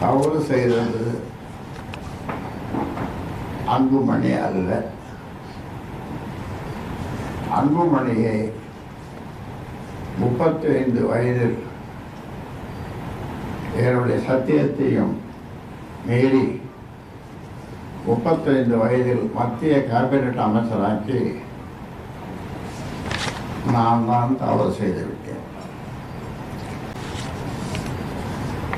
தவறு செய்தது அன்புமணி அல்ல. அன்புமணியை முப்பத்தி ஐந்து வயதில் என்னுடைய சத்தியத்தையும் மீறி முப்பத்தைந்து வயதில் மத்திய கேபினட் அமைச்சராக்கி நான் தான் தவறு செய்துவிட்டேன்.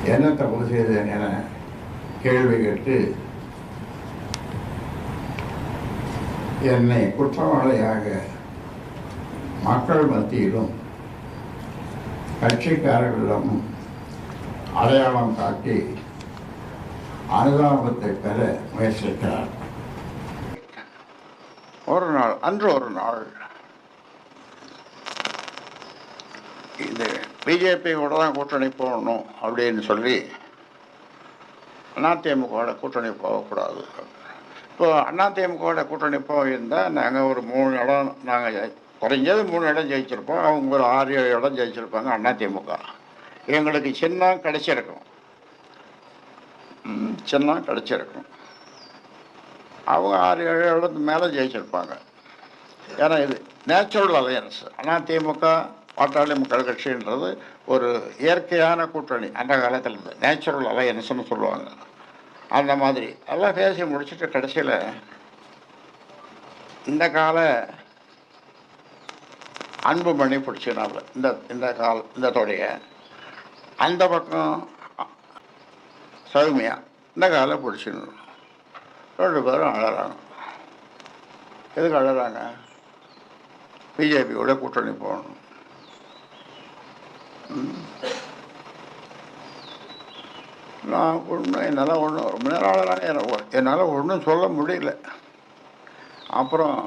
என்ன தவறு செய்தேன் என கேள்வி கேட்டு என்னை குற்றவாளியாக மக்கள் மத்தியிலும் கட்சிக்காரர்களிடமும் அடையாளம் காட்டி அனுதாபத்தை பெற முயற்சிக்கிறார் ஒரு நாள் அன்று ஒரு நாள் இது பிஜேபியோட தான் கூட்டணி போகணும் அப்படின்னு சொல்லி அதிமுகவோட கூட்டணி போகக்கூடாது. இப்போ அதிமுகவோட கூட்டணி போயிருந்தால் நாங்கள் ஒரு மூணு இடம் நாங்கள் குறைஞ்சது மூணு இடம் ஜெயிச்சிருப்போம். அவங்க ஒரு ஆறு ஏழு இடம் ஜெயிச்சிருப்பாங்க அதிமுக. எங்களுக்கு சின்னம் கிடைச்சிருக்கும். சின்னம் கிடைச்சிருக்கும். அவங்க ஆறு ஏழு இடத்துக்கு மேலே ஜெயிச்சிருப்பாங்க. ஏன்னா இது நேச்சுரல் அலையன்ஸ் அதிமுக பாட்டாளி மக்கள் கட்சின்றது ஒரு இயற்கையான கூட்டணி. அந்த காலத்தில் இருந்து நேச்சுரல் அலையன்ஸ்னு சொல்லுவாங்க. அந்த மாதிரி. எல்லாம் பேசி முடிச்சுட்டு கடைசியில் இந்த கால அன்பு மணி பிடிச்சினால இந்த இந்த கால் இந்த தொடைய. அந்த பக்கம் சௌமியா இந்த காலை பிடிச்சிடணும் ரெண்டு பேரும் அழறாங்க எதுக்கு அழறாங்க பிஜேபியோட கூட்டணி போகணும். நான் ஒன்றும் என்னால் ஒன்றும் ரொம்ப நேரம் அழறாங்க என்னால் ஒன்றும் சொல்ல முடியல. அப்புறம்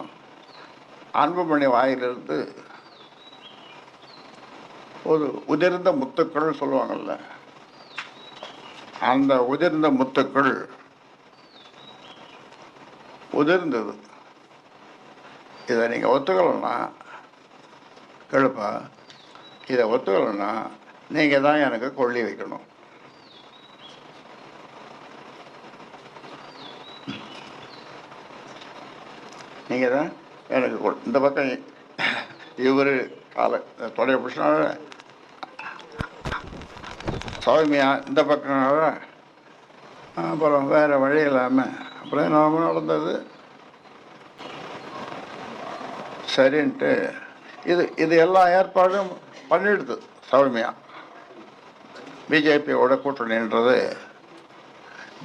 அன்புமணி வாயிலிருந்து ஒரு உதிர்ந்த முத்துக்கள் சொல்லுவாங்கள்ல அந்த உதிர்ந்த முத்துக்கள் உதிர்ந்தது. இதை நீங்கள் ஒத்துக்கலைன்னா கேளுப்பா இதை ஒத்துக்கலைன்னா நீங்கள் தான் எனக்கு கொள்ளி வைக்கணும். நீங்கள் தான் எனக்கு கொ இந்த பக்கம் இவர் காலை தொடைய புருஷனால சௌமியா இந்த பக்கம் அப்புறம் வேறு வழி இல்லாமல் அப்புறம் நாம நடந்தது? சரின்ட்டு இது இது எல்லா ஏற்பாடும் பண்ணிடுது சௌமியா. பிஜேபியோட கூட்டணின்றது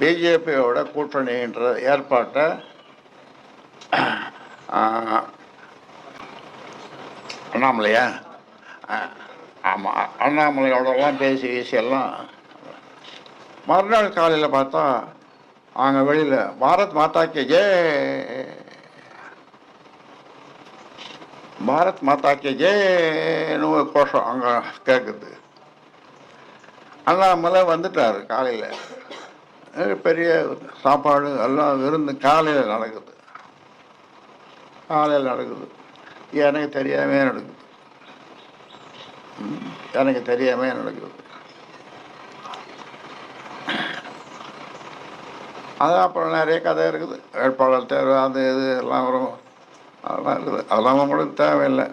பிஜேபியோட கூட்டணின்ற ஏற்பாட்டை அண்ணாமலையா? ஆமாம் அண்ணாமலையோடலாம் பேசி பேசி மறுநாள் காலையில் பார்த்தா அங்கே வெளியில் பாரத் மாதாக்கே ஜே. பாரத் மாதாக்கு ஜேன்னு ஒரு கோஷம் அங்கே கேட்குது அண்ணாமலை வந்துட்டார் காலையில் பெரிய சாப்பாடு எல்லாம் விருந்து காலையில் நடக்குது காலையில் நடக்குது எனக்கு தெரியாமே நடக்குது எனக்கு தெரியாமே நடக்குது அது அப்புறம் நிறைய கதை இருக்குது வேட்பாளர் தேர்வு அது இது எல்லாம் வரும் அதெல்லாம் இருக்குது அதெல்லாம் நம்மளுக்கு தேவையில்லை.